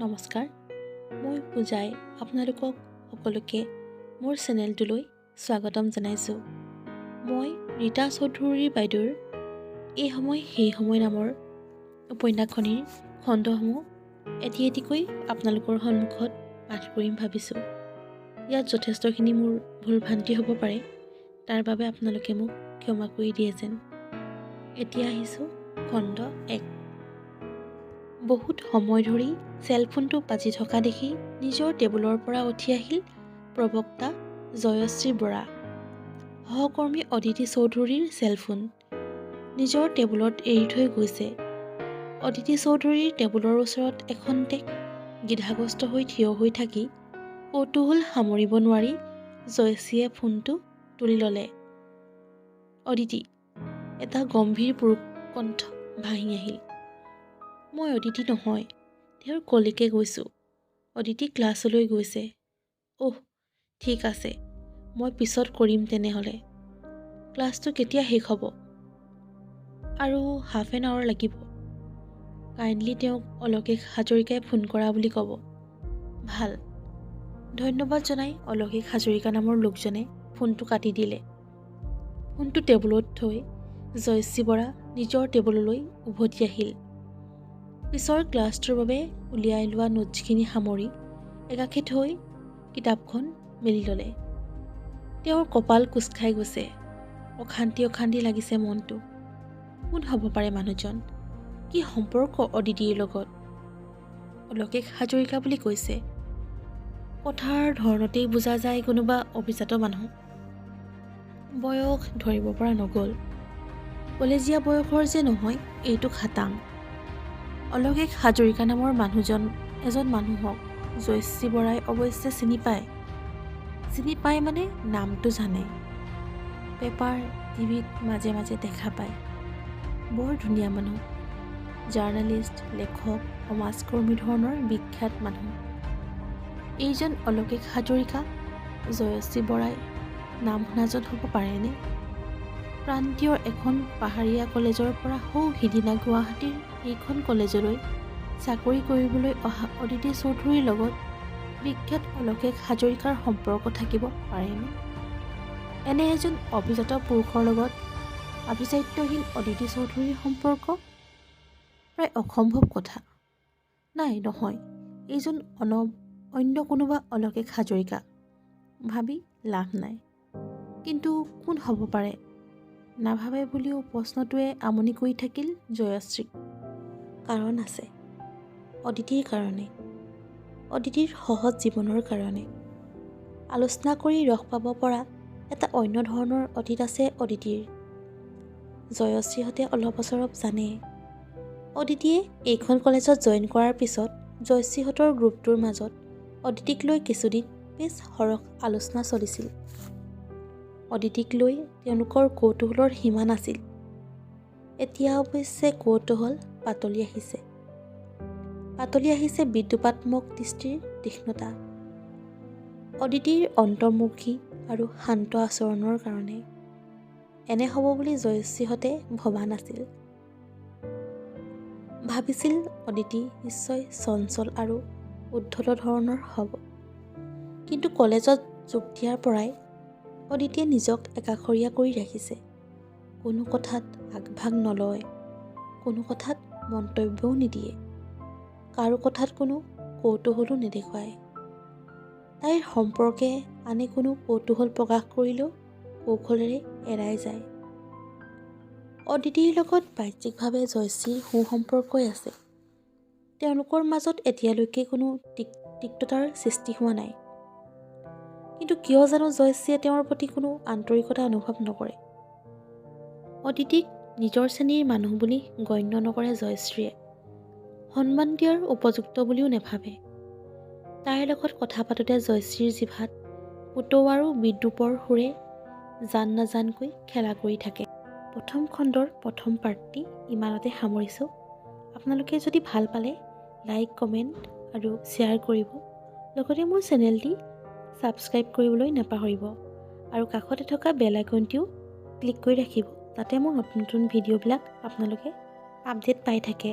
নমস্কাৰ। মই পূজাই আপোনালোকক সকলোকে মোৰ চেনেলটোলৈ স্বাগতম জনাইছোঁ। মই ৰীতা চৌধুৰী বাইদেউৰ এই সময় সেই সময় নামৰ উপন্যাসখনিৰ খণ্ডসমূহ এটি এটিকৈ আপোনালোকৰ সন্মুখত পাঠ কৰিম ভাবিছোঁ। ইয়াত যথেষ্টখিনি মোৰ ভুল ভ্ৰান্তি হ'ব পাৰে তাৰ বাবে আপোনালোকে মোক ক্ষমা কৰি দিয়ে যেন। এতিয়া আহিছোঁ খণ্ড এক। বহুত সময় ধৰি চেলফোনটো বাজি থকা দেখি নিজৰ টেবুলৰ পৰা উঠি আহিল প্ৰবক্তা জয়শ্ৰী বৰা সহকৰ্মী অদিতি চৌধুৰীৰ চেলফোন নিজৰ টেবুলত এৰি থৈ গৈছে। অদিতি চৌধুৰীৰ টেবুলৰ ওচৰত এখন্তেক দ্বিধাগ্ৰস্ত হৈ থিয় হৈ থাকি কৌতূহল সামৰিব নোৱাৰি জয়শ্ৰীয়ে ফোনটো তুলি ল'লে। অদিতি এটা গম্ভীৰ পুৰুষ কণ্ঠ ভাহি আহিল। মই অদিতি নহয় তেওঁৰ কলিকে গৈছোঁ। অদিতি ক্লাছলৈ গৈছে। অহ ঠিক আছে মই পিছত কৰিম তেনেহ'লে। ক্লাছটো কেতিয়া শেষ হ'ব? আৰু হাফ এন আৱাৰ লাগিব। কাইণ্ডলি তেওঁক অলকেশ হাজৰিকাই ফোন কৰা বুলি ক'ব। ভাল। ধন্যবাদ জনাই অলকেশ হাজৰিকা নামৰ লোকজনে ফোনটো কাটি দিলে। ফোনটো টেবুলত থৈ জয়শ্ৰী বৰা নিজৰ টেবুললৈ উভতি আহিল। পিছৰ ক্লাছটোৰ বাবে উলিয়াই লোৱা নোটছখিনি সামৰি একাষে থৈ কিতাপখন মেলি ল'লে। তেওঁৰ কপাল কোচ খাই গৈছে। অশান্তি অশান্তি লাগিছে মনটো। কোন হ'ব পাৰে মানুহজন? কি সম্পৰ্ক অদিতিৰ লগত? অলকেশ হাজৰিকা বুলি কৈছে। কথাৰ ধৰণতেই বুজা যায় কোনোবা অভিজাত মানুহ। বয়স ধৰিব পৰা নগ'ল। কলেজীয়া বয়সৰ যে নহয় এইটো খাটাং অলকেশ হাজৰিকা নামৰ মানুহজন এজন মানুহক জয়শ্ৰী বৰাই অৱশ্যে চিনি পায়। চিনি পায় মানে নামটো জানে। পেপাৰ টিভিত মাজে মাজে দেখা পায়। বৰ ধুনীয়া মানুহ। জাৰ্ণালিষ্ট লেখক সমাজকৰ্মী ধৰণৰ বিখ্যাত মানুহ। এইজন অলকেশ হাজৰিকা জয়শ্ৰী বৰাই নাম শুনাজন হ'ব পাৰেনে? প্ৰান্তীয় এখন পাহাৰীয়া কলেজৰ পৰা সৌ সিদিনা গুৱাহাটীৰ এইখন কলেজলৈ চাকৰি কৰিবলৈ অহা অদিতি চৌধুৰীৰ লগত বিখ্যাত অলকেশ হাজৰিকাৰ সম্পৰ্ক থাকিব পাৰেনে? এনে এজন অভিজাত পুৰুষৰ লগত আভিজাত্যহীন অদিতি চৌধুৰীৰ সম্পৰ্ক প্ৰায় অসম্ভৱ কথা। নাই নহয় এইজন অন অন্য কোনোবা অলকেশ হাজৰিকা। ভাবি লাভ নাই। কিন্তু কোন হ'ব পাৰে? নাভাবে বুলিও প্ৰশ্নটোৱে আমনি কৰি থাকিল জয়শ্ৰীক। কাৰণ আছে। অদিতিৰ কাৰণে। অদিতিৰ সহজ জীৱনৰ কাৰণে। আলোচনা কৰি ৰস পাব পৰা এটা অন্য ধৰণৰ অতীত আছে অদিতিৰ। জয়শ্ৰীহঁতে অলপ অচৰপ জানে। অদিতিয়ে এইখন কলেজত জইন কৰাৰ পিছত জয়শ্ৰীহঁতৰ গ্ৰুপটোৰ মাজত অদিতিক লৈ কিছুদিন বেছ সৰহ আলোচনা চলিছিল। অদিতিক লৈ তেওঁলোকৰ কৌতূহলৰ সীমা নাছিল। এতিয়া অৱশ্যে কৌতূহল পাতলি আহিছে। পাতলি আহিছে বিদ্যুপাত্মক দৃষ্টিৰ তীক্ষ্ণতা। অদিতিৰ অন্তৰ্মুখী আৰু শান্ত আচৰণৰ কাৰণে এনে হ'ব বুলি জয়শ্ৰীহঁতে ভবা নাছিল। ভাবিছিল অদিতি নিশ্চয় চঞ্চল আৰু উদ্ধত ধৰণৰ হ'ব। কিন্তু কলেজত যোগ দিয়াৰ পৰাই অদিতিয়ে নিজক একাষৰীয়া কৰি ৰাখিছে। কোনো কথাত আগভাগ নলয় কোনো কথাত মন্তব্যও নিদিয়ে কাৰো কথাত কোনো কৌতূহলো নেদেখুৱায়। তাইৰ সম্পৰ্কে আনে কোনো কৌতূহল প্ৰকাশ কৰিলেও কৌশলেৰে এৰাই যায়। অদিতিৰ লগত বাহ্যিকভাৱে জয়শ্ৰীৰ সুসম্পৰ্কই আছে। তেওঁলোকৰ মাজত এতিয়ালৈকে কোনো তিক তিক্ততাৰ সৃষ্টি হোৱা নাই। কিন্তু কিয় জানো জয়শ্ৰীয়ে তেওঁৰ প্ৰতি কোনো আন্তৰিকতা অনুভৱ নকৰে। অদিতিক নিজৰ শ্ৰেণীৰ মানুহ বুলি গণ্য নকৰে জয়শ্ৰীয়ে। সন্মান দিয়াৰ উপযুক্ত বুলিও নাভাবে। তাইৰ লগত কথা পাতোঁতে জয়শ্ৰীৰ জিভাত পুতৌ আৰু বিদ্ৰূপৰ সুৰে জান নাজানকৈ খেলা কৰি থাকে। প্ৰথম খণ্ডৰ প্ৰথম পাৰ্টটি ইমানতে সামৰিছোঁ। আপোনালোকে যদি ভাল পালে লাইক কমেণ্ট আৰু শ্বেয়াৰ কৰিব। লগতে মোৰ চেনেলটি ছাবস্ক্ৰাইব কৰিবলৈ নাপাহৰিব আৰু কাষতে থকা বেল আইকনটিও ক্লিক কৰি ৰাখিব। যাতে মোৰ নতুন নতুন ভিডিঅ'বিলাক আপোনালোকে আপডেট পাই থাকে।